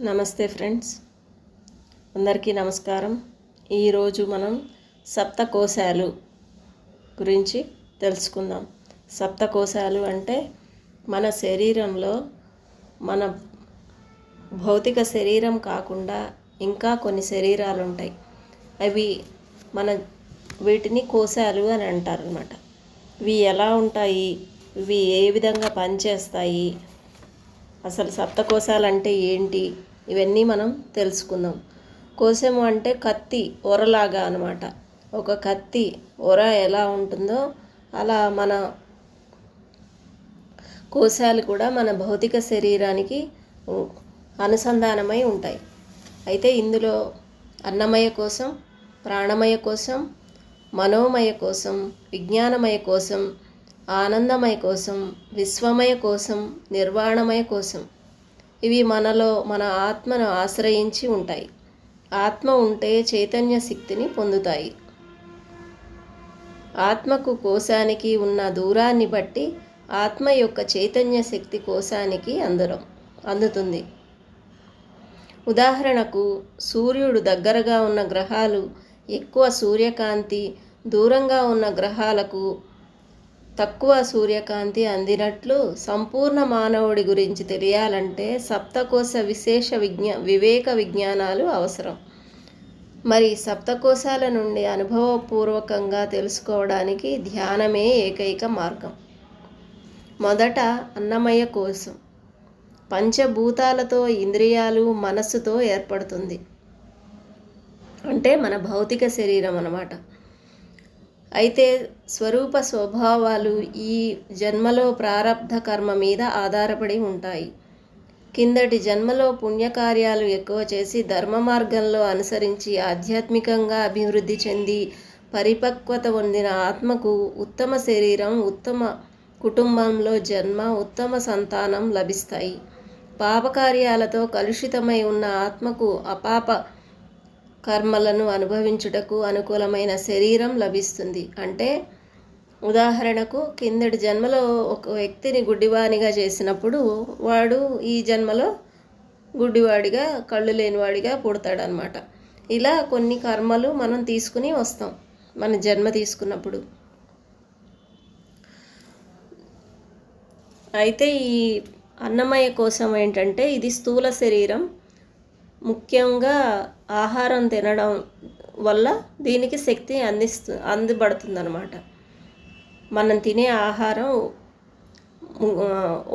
నమస్తే ఫ్రెండ్స్. అందరికీ నమస్కారం. ఈరోజు మనం సప్తకోశాలు గురించి తెలుసుకుందాం. సప్తకోశాలు అంటే మన శరీరంలో మన భౌతిక శరీరం కాకుండా ఇంకా కొన్ని శరీరాలు ఉంటాయి అవి మన వీటిని కోశాలు అని అంటారు అనమాట ఇవి ఎలా ఉంటాయి? ఇవి ఏ విధంగా పనిచేస్తాయి? అసలు సప్తకోశాలు అంటే ఏంటి? ఇవన్నీ మనం తెలుసుకుందాం. కోశము అంటే కత్తి ఒరలాగా అనమాట ఒక కత్తి ఒర ఎలా ఉంటుందో అలా మన కోశాలు కూడా మన భౌతిక శరీరానికి అనుసంధానమై ఉంటాయి. అయితే ఇందులో అన్నమయ కోసం ప్రాణమయ కోసం మనోమయ కోసం విజ్ఞానమయ కోసం ఆనందమయ కోసం విశ్వమయ కోసం నిర్వాణమయ కోసం ఇవి మనలో మన ఆత్మను ఆశ్రయించి ఉంటాయి. ఆత్మ ఉంటే చైతన్య శక్తిని పొందుతాయి. ఆత్మకు కోశానికి ఉన్న దూరాన్ని బట్టి ఆత్మ యొక్క చైతన్య శక్తి కోశానికి అందరం అందుతుంది. ఉదాహరణకు సూర్యుడు దగ్గరగా ఉన్న గ్రహాలు ఎక్కువ సూర్యకాంతి దూరంగా ఉన్న గ్రహాలకు తక్కువ సూర్యకాంతి అందినట్లు సంపూర్ణ మానవుడి గురించి తెలియాలంటే సప్తకోశ విశేష విజ్ఞా వివేక విజ్ఞానాలు అవసరం. మరి సప్తకోశాల నుండి అనుభవపూర్వకంగా తెలుసుకోవడానికి ధ్యానమే ఏకైక మార్గం. మొదట అన్నమయ కోశం. పంచభూతాలతో ఇంద్రియాలు మనస్సుతో ఏర్పడుతుంది. అంటే మన భౌతిక శరీరం అన్నమాట. అయితే స్వరూప స్వభావాలు ఈ జన్మలో ప్రారబ్ధ కర్మ మీద ఆధారపడి ఉంటాయి. కిందటి జన్మలో పుణ్యకార్యాలు ఎక్కువ చేసి ధర్మ మార్గంలో అనుసరించి ఆధ్యాత్మికంగా అభివృద్ధి చెంది పరిపక్వత పొందిన ఆత్మకు ఉత్తమ శరీరం ఉత్తమ కుటుంబంలో జన్మ ఉత్తమ సంతానం లభిస్తాయి. పాపకార్యాలతో కలుషితమై ఉన్న ఆత్మకు అపాప కర్మలను అనుభవించుటకు అనుకూలమైన శరీరం లభిస్తుంది. అంటే ఉదాహరణకు కిందటి జన్మలో ఒక వ్యక్తిని గుడ్డివానిగా చేసినప్పుడు వాడు ఈ జన్మలో గుడ్డివాడిగా కళ్ళు లేనివాడిగా పుడతాడనమాట ఇలా కొన్ని కర్మలు మనం తీసుకుని వస్తాం మన జన్మ తీసుకున్నప్పుడు. అయితే ఈ అన్నమయ కోసం ఏంటంటే ఇది స్థూల శరీరం ముఖ్యంగా ఆహారం తినడం వల్ల దీనికి శక్తి అందిస్తు అందబడుతుందన్నమాట. మనం తినే ఆహారం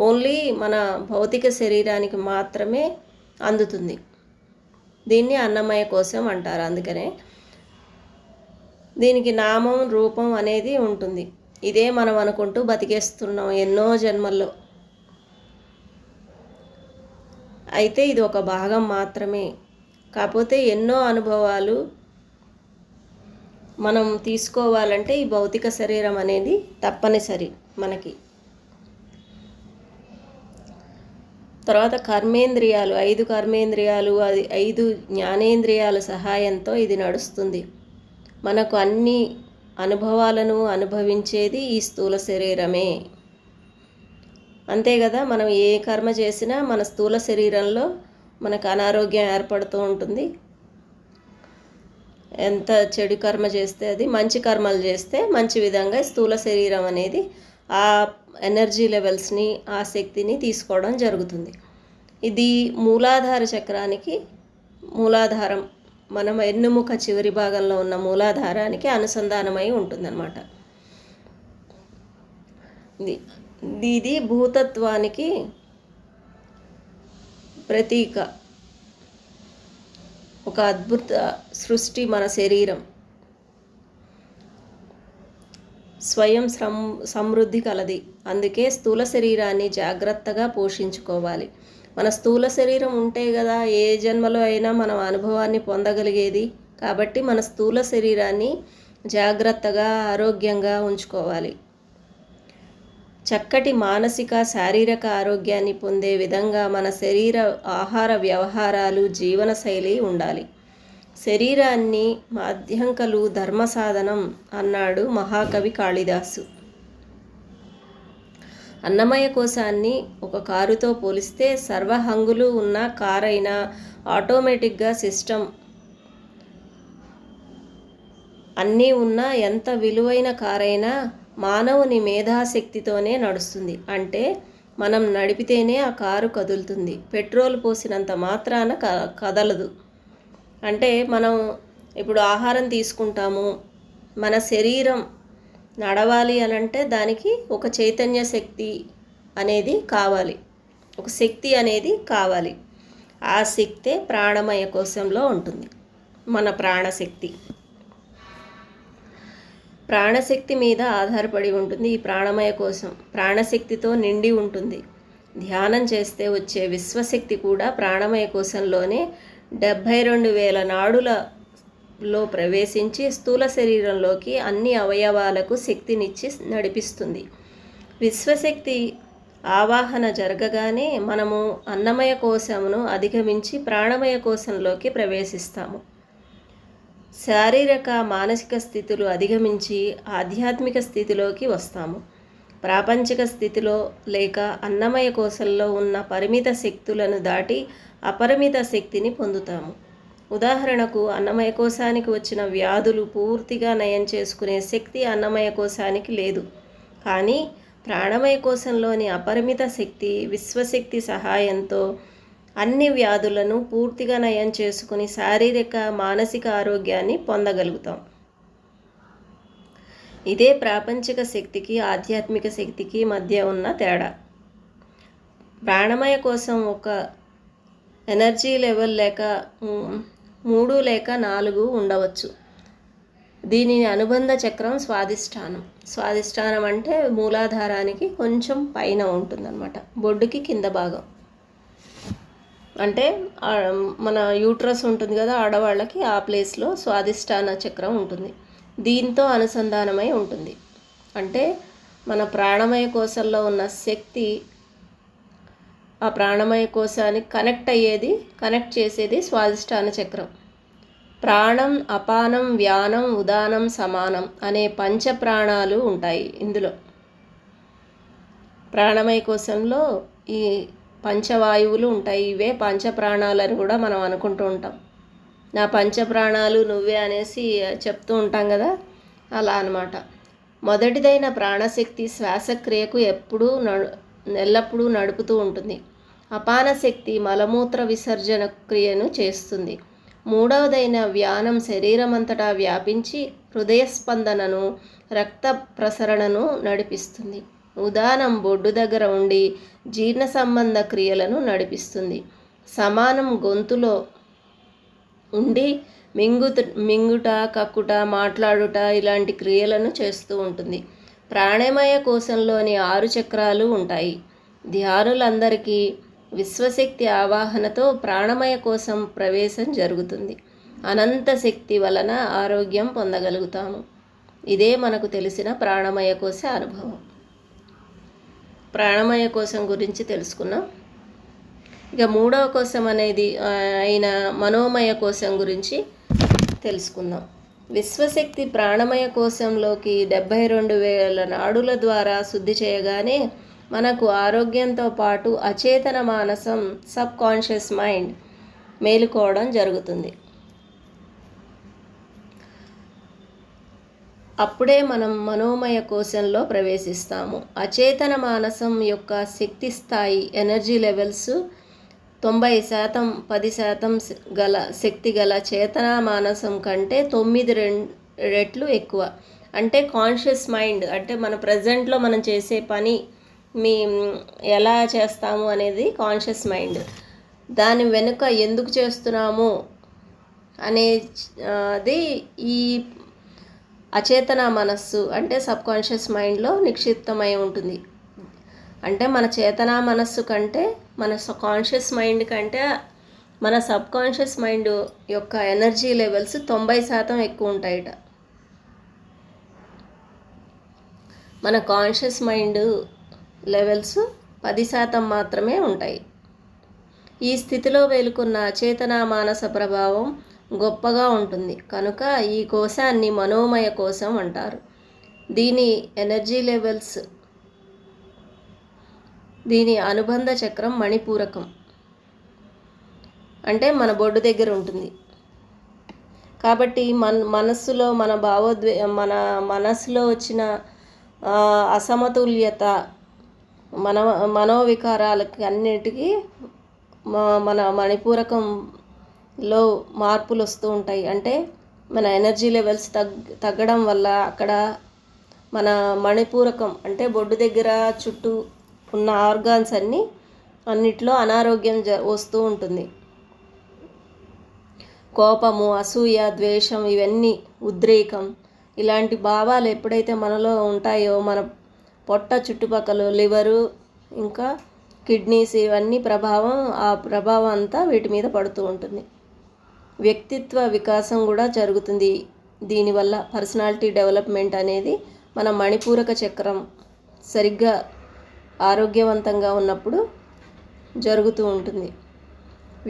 ఓన్లీ మన భౌతిక శరీరానికి మాత్రమే అందుతుంది. దీన్ని అన్నమయ కోసం అంటారు అందుకనే. దీనికి నామం రూపం అనేది ఉంటుంది. ఇదే మనం అనుకుంటూ బతికేస్తున్నాం ఎన్నో జన్మల్లో. అయితే ఇది ఒక భాగం మాత్రమే. కాకపోతే ఎన్నో అనుభవాలు మనం తీసుకోవాలంటే ఈ భౌతిక శరీరం అనేది తప్పనిసరి మనకి. తర్వాత కర్మేంద్రియాలు ఐదు కర్మేంద్రియాలు అది ఐదు జ్ఞానేంద్రియాల సహాయంతో ఇది నడుస్తుంది. మనకు అన్ని అనుభవాలను అనుభవించేది ఈ స్థూల శరీరమే. అంతే కదా మనం ఏ కర్మ చేసినా మన స్థూల శరీరంలో మనకు అనారోగ్యం ఏర్పడుతూ ఉంటుంది. ఎంత చెడు కర్మ చేస్తే అది మంచి కర్మలు చేస్తే మంచి విధంగా స్థూల శరీరం అనేది ఆ ఎనర్జీ లెవెల్స్ని ఆ శక్తిని తీసుకోవడం జరుగుతుంది. ఇది మూలాధార చక్రానికి మూలాధారం. మనం ఎన్నుముఖ చివరి భాగంలో ఉన్న మూలాధారానికి అనుసంధానమై ఉంటుందన్నమాట. ఇది ఇది భూతత్వానికి ప్రతీక. ఒక అద్భుత సృష్టి మన శరీరం. స్వయం సం సమృద్ధి కలది. అందుకే స్థూల శరీరాన్ని జాగ్రత్తగా పోషించుకోవాలి. మన స్థూల శరీరం ఉంటే కదా ఏ జన్మలో అయినా మనం అనుభవాన్ని పొందగలిగేది. కాబట్టి మన స్థూల శరీరాన్ని జాగ్రత్తగా ఆరోగ్యంగా ఉంచుకోవాలి. చక్కటి మానసిక శారీరక ఆరోగ్యాన్ని పొందే విధంగా మన శరీర ఆహార వ్యవహారాలు జీవనశైలి ఉండాలి. శరీరాన్ని మాధ్యంకలు ధర్మ సాధనం అన్నాడు మహాకవి కాళిదాసు. అన్నమయ కోశాన్ని ఒక కారుతో పోలిస్తే సర్వహంగులు ఉన్న కారైనా ఆటోమేటిక్గా సిస్టమ్ అన్నీ ఉన్న ఎంత విలువైన కారైనా మానవుని మేధాశక్తితోనే నడుస్తుంది. అంటే మనం నడిపితేనే ఆ కారు కదులుతుంది. పెట్రోల్ పోసినంత మాత్రాన క కదలదు. అంటే మనం ఇప్పుడు ఆహారం తీసుకుంటాము. మన శరీరం నడవాలి అని అంటే దానికి ఒక చైతన్య శక్తి అనేది కావాలి. ఒక శక్తి అనేది కావాలి. ఆ శక్తే ప్రాణమయ కోశంలో ఉంటుంది. మన ప్రాణశక్తి. ప్రాణశక్తి మీద ఆధారపడి ఉంటుంది ఈ ప్రాణమయ కోసం. ప్రాణశక్తితో నిండి ఉంటుంది. ధ్యానం చేస్తే వచ్చే విశ్వశక్తి కూడా ప్రాణమయ కోశంలోనే డెబ్భై రెండు వేల నాడులలో ప్రవేశించి స్థూల శరీరంలోకి అన్ని అవయవాలకు శక్తినిచ్చి నడిపిస్తుంది. విశ్వశక్తి ఆవాహన జరగగానే మనము అన్నమయ కోశమును అధిగమించి ప్రాణమయ కోశంలోకి ప్రవేశిస్తాము. శారీరక మానసిక స్థితులు అధిగమించి ఆధ్యాత్మిక స్థితిలోకి వస్తాము. ప్రాపంచిక స్థితిలో లేక అన్నమయ కోశంలో ఉన్న పరిమిత శక్తులను దాటి అపరిమిత శక్తిని పొందుతాము. ఉదాహరణకు అన్నమయ కోశానికి వచ్చిన వ్యాధులు పూర్తిగా నయం చేసుకునే శక్తి అన్నమయ కోశానికి లేదు. కానీ ప్రాణమయ కోశంలోని అపరిమిత శక్తి విశ్వశక్తి సహాయంతో అన్ని వ్యాధులను పూర్తిగా నయం చేసుకుని శారీరక మానసిక ఆరోగ్యాన్ని పొందగలుగుతాం. ఇదే ప్రాపంచిక శక్తికి ఆధ్యాత్మిక శక్తికి మధ్య ఉన్న తేడా. ప్రాణమయ కోసం ఒక ఎనర్జీ లెవెల్ లేక మూడు లేక నాలుగు ఉండవచ్చు. దీనిని అనుబంధ చక్రం స్వాధిష్టానం. స్వాదిష్టానం అంటే మూలాధారానికి కొంచెం పైన ఉంటుందన్నమాట. బొడ్డుకి కింద భాగం. అంటే మన యూట్రస్ ఉంటుంది కదా ఆడవాళ్ళకి ఆ ప్లేస్లో స్వాదిష్టాన చక్రం ఉంటుంది. దీంతో అనుసంధానమై ఉంటుంది. అంటే మన ప్రాణమయ కోశంలో ఉన్న శక్తి ఆ ప్రాణమయ కోశానికి కనెక్ట్ అయ్యేది కనెక్ట్ చేసేది స్వాదిష్టాన చక్రం. ప్రాణం అపానం వ్యానం ఉదానం సమానం అనే పంచ ప్రాణాలు ఉంటాయి ఇందులో. ప్రాణమయ కోశంలో ఈ పంచవాయువులు ఉంటాయి. ఇవే పంచప్రాణాలని కూడా మనం అనుకుంటూ ఉంటాం. నా పంచప్రాణాలు నువ్వే అనేసి చెప్తూ ఉంటాం కదా? అలా అనమాట మొదటిదైన ప్రాణశక్తి శ్వాసక్రియకు ఎప్పుడూ నడు ఎల్లప్పుడూ నడుపుతూ ఉంటుంది. అపాన శక్తి మలమూత్ర విసర్జన క్రియను చేస్తుంది. మూడవదైన వ్యానం శరీరమంతటా వ్యాపించి హృదయ స్పందనను రక్త ప్రసరణను నడిపిస్తుంది. ఉదానం బొడ్డు దగ్గర ఉండి జీర్ణ సంబంధ క్రియలను నడిపిస్తుంది. సమానం గొంతులో ఉండి మింగుత మింగుట కక్కుట మాట్లాడుట ఇలాంటి క్రియలను చేస్తూ ఉంటుంది. ప్రాణమయ కోశంలోని ఆరు చక్రాలు ఉంటాయి. ధ్యానులందరికీ విశ్వశక్తి ఆవాహనతో ప్రాణమయ కోసం ప్రవేశం జరుగుతుంది. అనంత శక్తి వలన ఆరోగ్యం పొందగలుగుతాము. ఇదే మనకు తెలిసిన ప్రాణమయ కోశ అనుభవం. ప్రాణమయ కోశం గురించి తెలుసుకున్నాం. ఇక మూడవ కోశం అనేది అయిన మనోమయ కోశం గురించి తెలుసుకుందాం. విశ్వశక్తి ప్రాణమయ కోశంలోకి డెబ్భై రెండు వేల నాడుల ద్వారా శుద్ధి చేయగానే మనకు ఆరోగ్యంతో పాటు అచేతన మానసం సబ్ కాన్షియస్ మైండ్ మేలుకోవడం జరుగుతుంది. అప్పుడే మనం మనోమయ కోశంలో ప్రవేశిస్తాము. అచేతన మానసం యొక్క శక్తి స్థాయి ఎనర్జీ లెవెల్స్ తొంభై శాతం పది శాతం గల శక్తి గల చేతన మానసం కంటే తొమ్మిది రెట్లు ఎక్కువ. అంటే కాన్షియస్ మైండ్ అంటే మన ప్రజెంట్లో మనం చేసే పని మీ ఎలా చేస్తాము అనేది కాన్షియస్ మైండ్ దాని వెనుక ఎందుకు చేస్తున్నాము అనేది ఈ అచేతన మనస్సు అంటే సబ్ కాన్షియస్ మైండ్లో నిక్షిప్తమై ఉంటుంది. అంటే మన చేతన మనస్సు కంటే మన కాన్షియస్ మైండ్ కంటే మన సబ్ కాన్షియస్ మైండ్ యొక్క ఎనర్జీ లెవెల్స్ తొంభై శాతం ఎక్కువ ఉంటాయట. మన కాన్షియస్ మైండ్ లెవెల్స్ పది శాతం మాత్రమే ఉంటాయి. ఈ స్థితిలో వేలుకున్న చేతన మానస ప్రభావం గొప్పగా ఉంటుంది. కనుక ఈ కోశాన్ని మనోమయ కోశం అంటారు. దీని ఎనర్జీ లెవెల్స్ దీని అనుబంధ చక్రం మణిపూరకం. అంటే మన బొడ్డు దగ్గర ఉంటుంది. కాబట్టి మన మనస్సులో మన భావోద్వే మన మనస్సులో వచ్చిన అసమతుల్యత మన మనోవికారాలకి అన్నిటికీ మన మణిపూరకం లో మార్పులు వస్తూ ఉంటాయి. అంటే మన ఎనర్జీ లెవెల్స్ తగ్ తగ్గడం వల్ల అక్కడ మన మణిపూరకం అంటే బొడ్డు దగ్గర చుట్టూ ఉన్న ఆర్గాన్స్ అన్నీ అన్నిట్లో అనారోగ్యం జ వస్తూ ఉంటుంది. కోపము అసూయ ద్వేషం ఇవన్నీ ఉద్రేకం ఇలాంటి భావాలు ఎప్పుడైతే మనలో ఉంటాయో మన పొట్ట చుట్టుపక్కల లివరు ఇంకా కిడ్నీస్ ఇవన్నీ ప్రభావం ఆ ప్రభావం అంతా వీటి మీద పడుతూ ఉంటుంది. వ్యక్తిత్వ వికాసం కూడా జరుగుతుంది. దీనివల్ల పర్సనాలిటీ డెవలప్మెంట్ అనేది మన మణిపూరక చక్రం సరిగ్గా ఆరోగ్యవంతంగా ఉన్నప్పుడు జరుగుతూ ఉంటుంది.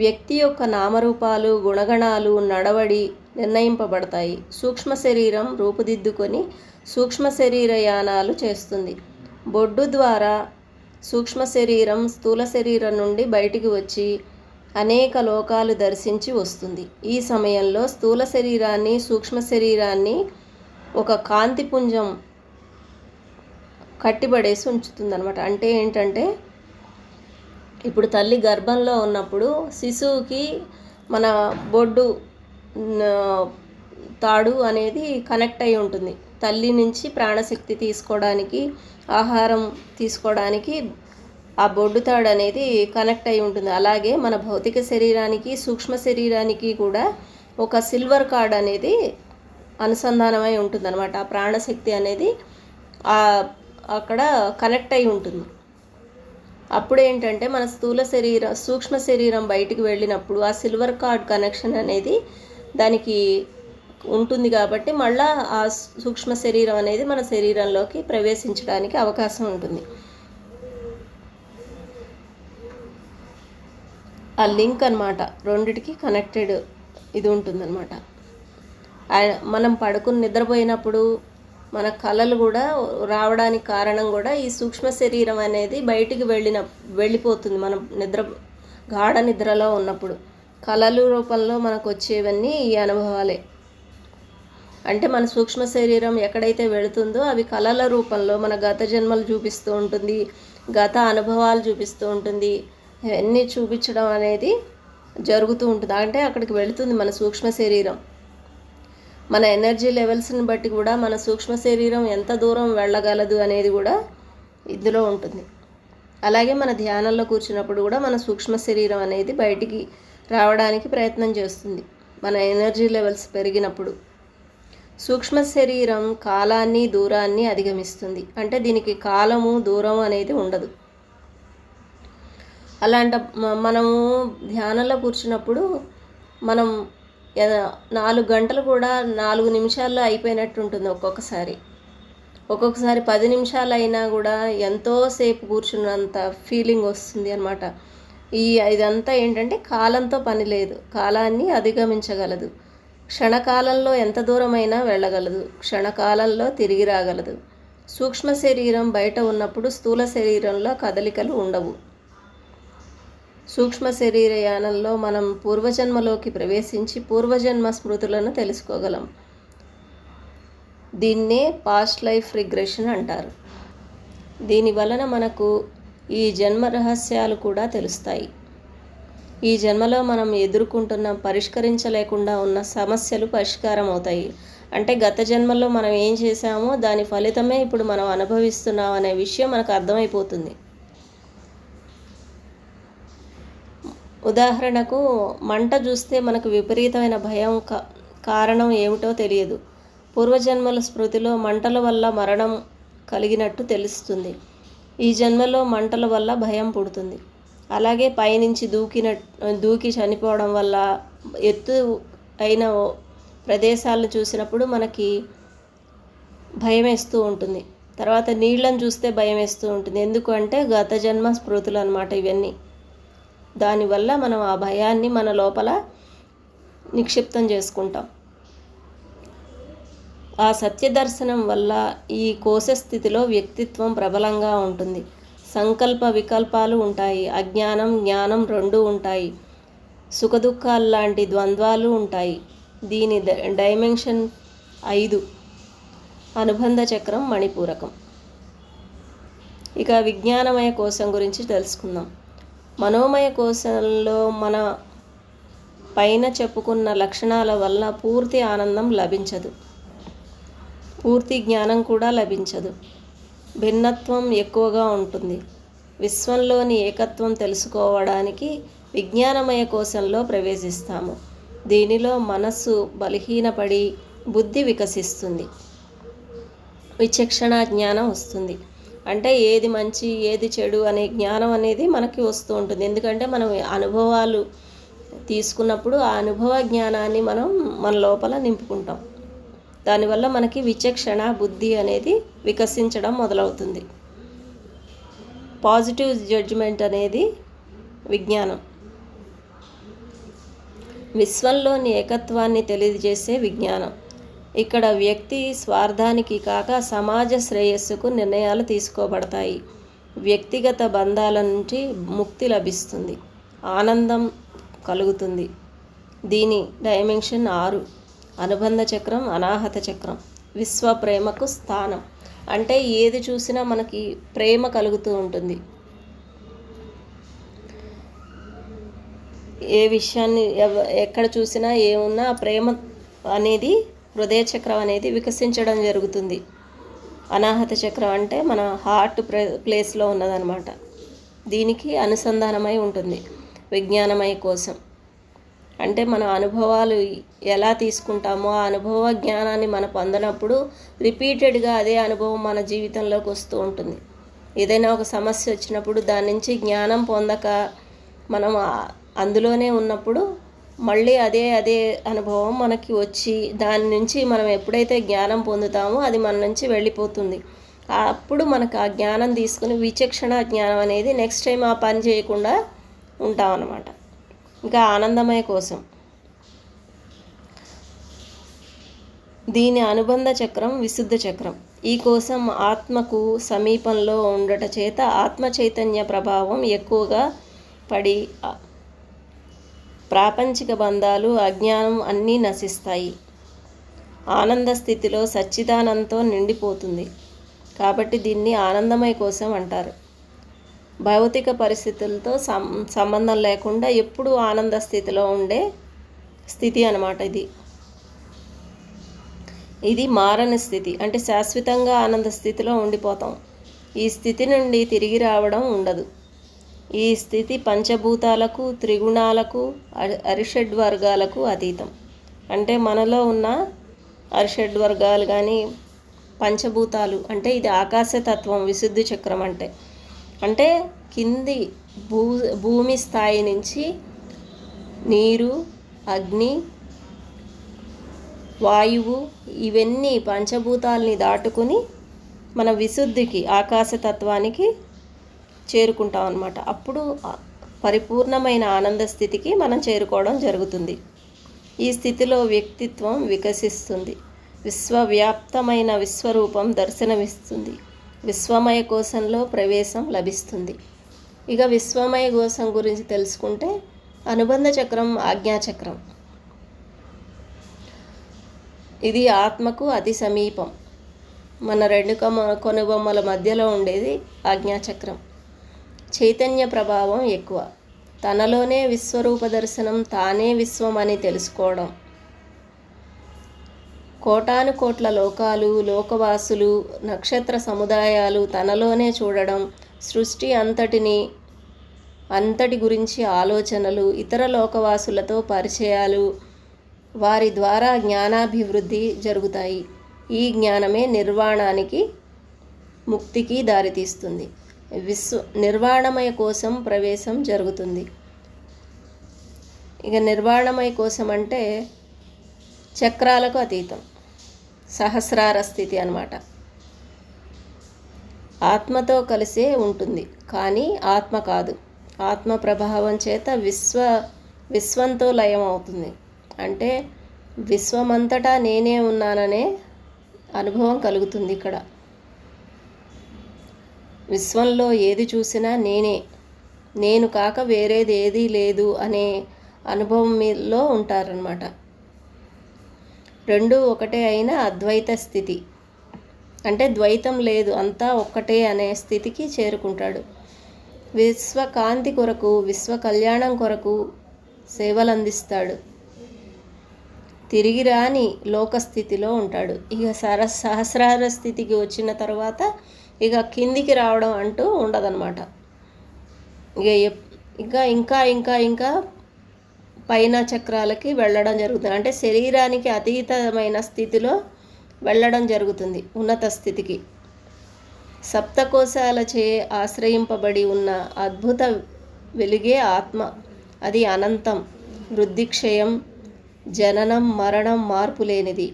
వ్యక్తి యొక్క నామరూపాలు గుణగణాలు నడవడి నిర్ణయింపబడతాయి. సూక్ష్మ శరీరం రూపుదిద్దుకొని సూక్ష్మ శరీర యానాలు చేస్తుంది. బొడ్డు ద్వారా సూక్ష్మ శరీరం స్థూల శరీరం నుండి బయటికి వచ్చి అనేక లోకాలు దర్శించి వస్తుంది. ఈ సమయంలో స్థూల శరీరాన్ని సూక్ష్మ శరీరాన్ని ఒక కాంతిపుంజం కట్టిబడేసి ఉంచుతుంది అంటే ఏంటంటే ఇప్పుడు తల్లి గర్భంలో ఉన్నప్పుడు శిశువుకి మన బొడ్డు తాడు అనేది కనెక్ట్ అయి ఉంటుంది. తల్లి నుంచి ప్రాణశక్తి తీసుకోవడానికి ఆహారం తీసుకోవడానికి ఆ బొడ్డు తాడు అనేది కనెక్ట్ అయి ఉంటుంది. అలాగే మన భౌతిక శరీరానికి సూక్ష్మ శరీరానికి కూడా ఒక సిల్వర్ కార్డ్ అనేది అనుసంధానమై ఉంటుందన్నమాట. ఆ ప్రాణశక్తి అనేది అక్కడ కనెక్ట్ అయి ఉంటుంది. అప్పుడు ఏంటంటే మన స్థూల శరీరం సూక్ష్మ శరీరం బయటికి వెళ్ళినప్పుడు ఆ సిల్వర్ కార్డ్ కనెక్షన్ అనేది దానికి ఉంటుంది కాబట్టి మళ్ళా ఆ సూక్ష్మ శరీరం అనేది మన శరీరంలోకి ప్రవేశించడానికి అవకాశం ఉంటుంది. ఆ లింక్ అన్నమాట. రెండిటికి కనెక్టెడ్ ఇది ఉంటుందన్నమాట. మనం పడుకుని నిద్రపోయినప్పుడు మన కళలు కూడా రావడానికి కారణం కూడా ఈ సూక్ష్మ శరీరం అనేది బయటికి వెళ్ళిన వెళ్ళిపోతుంది మనం నిద్ర గాఢ నిద్రలో ఉన్నప్పుడు. కళలు రూపంలో మనకు వచ్చేవన్నీ ఈ అనుభవాలే. అంటే మన సూక్ష్మ శరీరం ఎక్కడైతే వెళుతుందో అవి కళల రూపంలో మన గత జన్మలు చూపిస్తూ ఉంటుంది గత అనుభవాలు చూపిస్తూ ఉంటుంది. ఇవన్నీ చూపించడం అనేది జరుగుతూ ఉంటుంది. అంటే అక్కడికి వెళుతుంది మన సూక్ష్మ శరీరం. మన ఎనర్జీ లెవెల్స్ని బట్టి కూడా మన సూక్ష్మ శరీరం ఎంత దూరం వెళ్ళగలదు అనేది కూడా ఇందులో ఉంటుంది. అలాగే మన ధ్యానంలో కూర్చున్నప్పుడు కూడా మన సూక్ష్మ శరీరం అనేది బయటికి రావడానికి ప్రయత్నం చేస్తుంది. మన ఎనర్జీ లెవెల్స్ పెరిగినప్పుడు. సూక్ష్మ శరీరం కాలాన్ని దూరాన్ని అధిగమిస్తుంది. అంటే దీనికి కాలము దూరం అనేది ఉండదు. అలాంట మనము ధ్యానంలో కూర్చున్నప్పుడు మనం ఎద- నాలుగు గంటలు కూడా నాలుగు నిమిషాల్లో అయిపోయినట్టు ఉంటుంది ఒక్కొక్కసారి. ఒక్కొక్కసారి పది నిమిషాలు అయినా కూడా ఎంతోసేపు కూర్చున్నంత ఫీలింగ్ వస్తుంది అనమాట ఈ ఇదంతా ఏంటంటే కాలంతో పని లేదు. కాలాన్ని అధిగమించగలదు. క్షణకాలంలో ఎంత దూరమైనా వెళ్ళగలదు. క్షణకాలంలో తిరిగి రాగలదు. సూక్ష్మ శరీరం బయట ఉన్నప్పుడు స్థూల శరీరంలో కదలికలు ఉండవు. సూక్ష్మ శరీర యానంలో మనం పూర్వజన్మలోకి ప్రవేశించి పూర్వజన్మ స్మృతులను తెలుసుకోగలం. దీన్నే పాస్ట్ లైఫ్ రిగ్రెషన్ అంటారు. దీని వలన మనకు ఈ జన్మ రహస్యాలు కూడా తెలుస్తాయి. ఈ జన్మలో మనం ఎదుర్కొంటున్న పరిష్కరించలేకుండా ఉన్న సమస్యలు పరిష్కారం అవుతాయి అంటే గత జన్మలో మనం ఏం చేశామో దాని ఫలితమే ఇప్పుడు మనం అనుభవిస్తున్నాం అనే విషయం మనకు అర్థమైపోతుంది. ఉదాహరణకు మంట చూస్తే మనకు విపరీతమైన భయం కారణం ఏమిటో తెలియదు. పూర్వజన్మల స్మృతిలో మంటల వల్ల మరణం కలిగినట్టు తెలుస్తుంది. ఈ జన్మలో మంటల వల్ల భయం పుడుతుంది. అలాగే పైనుంచి దూకిన దూకి చనిపోవడం వల్ల ఎత్తు అయిన ప్రదేశాలను చూసినప్పుడు మనకి భయం వేస్తూ ఉంటుంది. తర్వాత నీళ్ళను చూస్తే భయం వేస్తూ ఉంటుంది. ఎందుకు అంటే గత జన్మ స్మృతులు అనమాట ఇవన్నీ. దానివల్ల మనం ఆ భయాన్ని మన లోపల నిక్షిప్తం చేసుకుంటాం. ఆ సత్యదర్శనం వల్ల ఈ కోశ స్థితిలో వ్యక్తిత్వం ప్రబలంగా ఉంటుంది. సంకల్ప వికల్పాలు ఉంటాయి. అజ్ఞానం జ్ఞానం రెండూ ఉంటాయి. సుఖదుఖాలు లాంటి ద్వంద్వాలు ఉంటాయి. దీని డైమెన్షన్ ఐదు. అనుబంధ చక్రం మణిపూరకం. ఇక విజ్ఞానమయ కోశం గురించి తెలుసుకుందాం. మనోమయ కోశంలో మన పైన చెప్పుకున్న లక్షణాల వల్ల పూర్తి ఆనందం లభించదు. పూర్తి జ్ఞానం కూడా లభించదు. భిన్నత్వం ఎక్కువగా ఉంటుంది. విశ్వంలోని ఏకత్వం తెలుసుకోవడానికి విజ్ఞానమయ కోశంలో ప్రవేశిస్తాము. దీనిలో మనస్సు బలహీనపడి బుద్ధి వికసిస్తుంది. విచక్షణ జ్ఞానం వస్తుంది. అంటే ఏది మంచి ఏది చెడు అనే జ్ఞానం అనేది మనకి వస్తూ ఉంటుంది. ఎందుకంటే మనం అనుభవాలు తీసుకున్నప్పుడు ఆ అనుభవ జ్ఞానాన్ని మనం మన లోపల నింపుకుంటాం. దానివల్ల మనకి విచక్షణ బుద్ధి అనేది వికసించడం మొదలవుతుంది. పాజిటివ్ జడ్జిమెంట్ అనేది విజ్ఞానం. విశ్వంలోని ఏకత్వాన్ని తెలియజేసే విజ్ఞానం. ఇక్కడ వ్యక్తి స్వార్థానికి కాక సమాజ శ్రేయస్సుకు నిర్ణయాలు తీసుకోబడతాయి. వ్యక్తిగత బంధాల నుంచి ముక్తి లభిస్తుంది. ఆనందం కలుగుతుంది. దీని డైమెన్షన్ ఆరు. అనుబంధ చక్రం అనాహత చక్రం. విశ్వ ప్రేమకు స్థానం. అంటే ఏది చూసినా మనకి ప్రేమ కలుగుతూ ఉంటుంది. ఏ విషయాన్ని ఎవ ఎక్కడ చూసినా ఏమున్నా ప్రేమ అనేది హృదయ చక్రం అనేది వికసించడం జరుగుతుంది. అనాహత చక్రం అంటే మన హార్ట్ ప్లేస్లో ఉన్నదనమాట దీనికి అనుసంధానమై ఉంటుంది. విజ్ఞానమయ కోసం. అంటే మన అనుభవాలు ఎలా తీసుకుంటామో ఆ అనుభవ జ్ఞానాన్ని మనం పొందినప్పుడు రిపీటెడ్గా అదే అనుభవం మన జీవితంలోకి వస్తూ ఉంటుంది. ఏదైనా ఒక సమస్య వచ్చినప్పుడు దాని నుంచి జ్ఞానం పొందక మనం అందులోనే ఉన్నప్పుడు మళ్ళీ అదే అదే అనుభవం మనకి వచ్చి దాని నుంచి మనం ఎప్పుడైతే జ్ఞానం పొందుతామో అది మన నుంచి వెళ్ళిపోతుంది. అప్పుడు మనకు ఆ జ్ఞానం తీసుకుని విచక్షణ జ్ఞానం అనేది నెక్స్ట్ టైం ఆ పని చేయకుండా ఉంటాం అన్నమాట. ఇంకా ఆనందమయ కోసం. దీని అనుబంధ చక్రం విశుద్ధ చక్రం. ఈ కోసం ఆత్మకు సమీపంలో ఉండట చేత ఆత్మ చైతన్య ప్రభావం ఎక్కువగా పడి ప్రాపంచిక బంధాలు అజ్ఞానం అన్నీ నశిస్తాయి. ఆనంద స్థితిలో సచ్చిదానంతో నిండిపోతుంది. కాబట్టి దీన్ని ఆనందమయ కోసం అంటారు. భౌతిక పరిస్థితులతో సం సంబంధం లేకుండా ఎప్పుడూ ఆనంద స్థితిలో ఉండే స్థితి అన్నమాట ఇది. ఇది మారని స్థితి. అంటే శాశ్వతంగా ఆనంద స్థితిలో ఉండిపోతాం. ఈ స్థితి నుండి తిరిగి రావడం ఉండదు. ఈ స్థితి పంచభూతాలకు త్రిగుణాలకు అరిషడ్ వర్గాలకు అతీతం. అంటే మనలో ఉన్న అరిషడ్ వర్గాలు కానీ పంచభూతాలు అంటే ఇది ఆకాశతత్వం విశుద్ధి చక్రం అంటే. అంటే కింది భూ భూమి స్థాయి నుంచి నీరు అగ్ని వాయువు ఇవన్నీ పంచభూతాల్ని దాటుకుని మన విశుద్ధికి ఆకాశతత్వానికి చేరుకుంటాం అనమాట అప్పుడు పరిపూర్ణమైన ఆనంద స్థితికి మనం చేరుకోవడం జరుగుతుంది. ఈ స్థితిలో వ్యక్తిత్వం వికసిస్తుంది. విశ్వవ్యాప్తమైన విశ్వరూపం దర్శనమిస్తుంది. విశ్వమయ కోశంలో ప్రవేశం లభిస్తుంది. ఇక విశ్వమయ కోశం గురించి తెలుసుకుంటే అనుబంధ చక్రం ఆజ్ఞాచక్రం ఇది ఆత్మకు అతి సమీపం. మన రెండు కొనుబొమ్మల మధ్యలో ఉండేది ఆజ్ఞాచక్రం చైతన్య ప్రభావం ఎక్కువ. తనలోనే విశ్వరూప దర్శనం తానే విశ్వం అని తెలుసుకోవడం. కోటాను కోట్ల లోకాలు లోకవాసులు నక్షత్ర సముదాయాలు తనలోనే చూడడం సృష్టి అంతటిని అంతటి గురించి ఆలోచనలు ఇతర లోకవాసులతో పరిచయాలు వారి ద్వారా జ్ఞానాభివృద్ధి జరుగుతాయి. ఈ జ్ఞానమే నిర్వాణానికి ముక్తికి దారితీస్తుంది. విశ్వ నిర్వాణమయ కోసం ప్రవేశం జరుగుతుంది. ఇక నిర్వాణమయ కోసం అంటే చక్రాలకు అతీతం. సహస్రార స్థితి అనమాట ఆత్మతో కలిసే ఉంటుంది. కానీ ఆత్మ కాదు. ఆత్మ ప్రభావం చేత విశ్వ విశ్వంతో లయం అవుతుంది. అంటే విశ్వమంతటా నేనే ఉన్నాననే అనుభవం కలుగుతుంది ఇక్కడ. విశ్వంలో ఏది చూసినా నేనే. నేను కాక వేరేది ఏదీ లేదు అనే అనుభవం మీలో ఉంటారనమాట రెండు ఒకటే అయిన అద్వైత స్థితి. అంటే ద్వైతం లేదు అంతా ఒక్కటే అనే స్థితికి చేరుకుంటాడు. విశ్వకాంతి కొరకు విశ్వ కళ్యాణం కొరకు సేవలు అందిస్తాడు తిరిగి రాని లోకస్థితిలో ఉంటాడు. ఇక సర సహస్రార స్థితికి వచ్చిన తర్వాత ఇక కిందికి రావడం అంటూ ఉండదన్నమాట. ఇక ఇంకా ఇంకా ఇంకా ఇంకా పైన చక్రాలకి వెళ్ళడం జరుగుతుంది. అంటే శరీరానికి అతీతమైన స్థితిలో వెళ్ళడం జరుగుతుంది ఉన్నత స్థితికి. సప్తకోశాలచే ఆశ్రయింపబడి ఉన్న అద్భుత వెలిగే ఆత్మ అది అనంతం వృద్ధిక్షయం జననం మరణం మార్పు లేనిది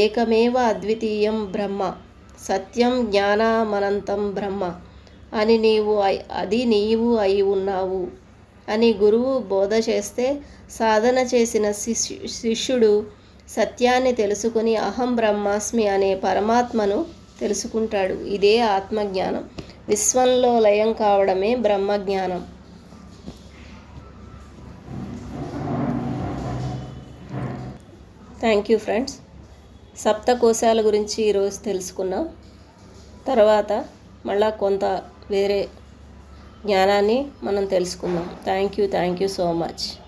ఏకమేవ అద్వితీయం బ్రహ్మ. సత్యం జ్ఞానమనంతం బ్రహ్మ. అని నీవు అది నీవు అయి ఉన్నావు. అని గురువు బోధ చేస్తే సాధన చేసిన శిష్యు శిష్యుడు సత్యాన్ని తెలుసుకుని అహం బ్రహ్మాస్మి అనే పరమాత్మను తెలుసుకుంటాడు. ఇదే ఆత్మజ్ఞానం. విశ్వంలో లయం కావడమే బ్రహ్మజ్ఞానం. Thank you friends. సప్తకోశాల గురించి ఈరోజు తెలుసుకున్నాం. తర్వాత మళ్ళా కొంత వేరే జ్ఞానాన్ని మనం తెలుసుకుందాం. Thank you thank you so much